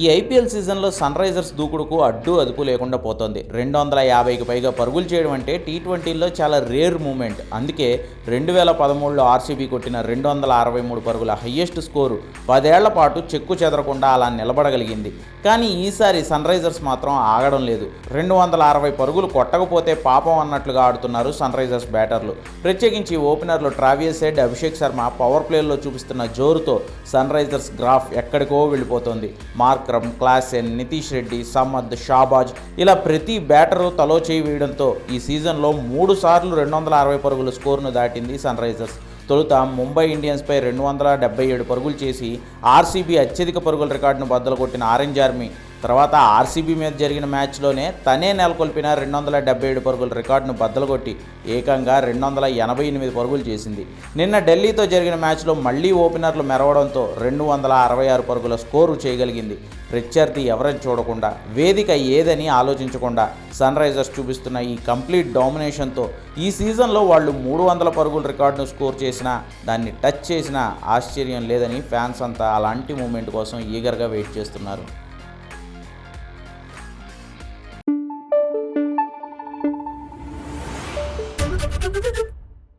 ఈ ఐపీఎల్ సీజన్లో sun Risers దూకుడుకు అడ్డు అదుపు లేకుండా పోతోంది. రెండు వందల యాభైకి పైగా పరుగులు చేయడం అంటే టీ ట్వంటీలో చాలా రేర్ మూమెంట్. అందుకే రెండు వేల పదమూడులో ఆర్సీబీ కొట్టిన రెండు వందల అరవై మూడు పరుగుల హయ్యెస్ట్ స్కోరు పదేళ్ళ పాటు చెక్కు చెదరకుండా అలా నిలబడగలిగింది. కానీ ఈసారి సన్ రైజర్స్ మాత్రం ఆగడం లేదు. రెండు వందల అరవై పరుగులు కొట్టకపోతే పాపం అన్నట్లుగా ఆడుతున్నారు సన్ రైజర్స్ బ్యాటర్లు. ప్రత్యేకించి ఓపెనర్లు Travis Head Abhishek Sharma power ప్లేలో చూపిస్తున్న జోరుతో సన్ రైజర్స్ గ్రాఫ్ ఎక్కడికో వెళ్ళిపోతోంది. మార్క్రమ్ క్లాసెన్ నితీష్ రెడ్డి సమ్మద్ షాబాజ్ ఇలా ప్రతి బ్యాటరు తలో చేయి వేయడంతో ఈ సీజన్లో మూడు సార్లు రెండు వందల అరవై పరుగుల స్కోరును దాటింది సన్ రైజర్స్. తొలుత ముంబై ఇండియన్స్పై రెండు వందల డెబ్బై ఏడు పరుగులు చేసి ఆర్సీబీ అత్యధిక పరుగుల రికార్డును బద్దలు కొట్టిన ఆరెంజ్ ఆర్మీ తర్వాత ఆర్సీబీ మీద జరిగిన మ్యాచ్లోనే తనే నెలకొల్పిన రెండు వందల డెబ్బై ఏడు పరుగుల రికార్డును బద్దలుగొట్టి ఏకంగా రెండు వందల ఎనభై ఎనిమిది పరుగులు చేసింది. నిన్న ఢిల్లీతో జరిగిన మ్యాచ్లో మళ్ళీ ఓపెనర్లు మెరవడంతో రెండు వందల అరవై ఆరు పరుగుల స్కోరు చేయగలిగింది. ప్రత్యర్థి ఎవరని చూడకుండా వేదిక ఏదని ఆలోచించకుండా సన్ రైజర్స్ చూపిస్తున్న ఈ కంప్లీట్ డామినేషన్తో ఈ సీజన్లో వాళ్ళు మూడు వందల పరుగుల రికార్డును స్కోర్ చేసినా దాన్ని టచ్ చేసినా ఆశ్చర్యం లేదని ఫ్యాన్స్ అంతా అలాంటి మూమెంట్ కోసం ఈగర్గా వెయిట్ చేస్తున్నారు.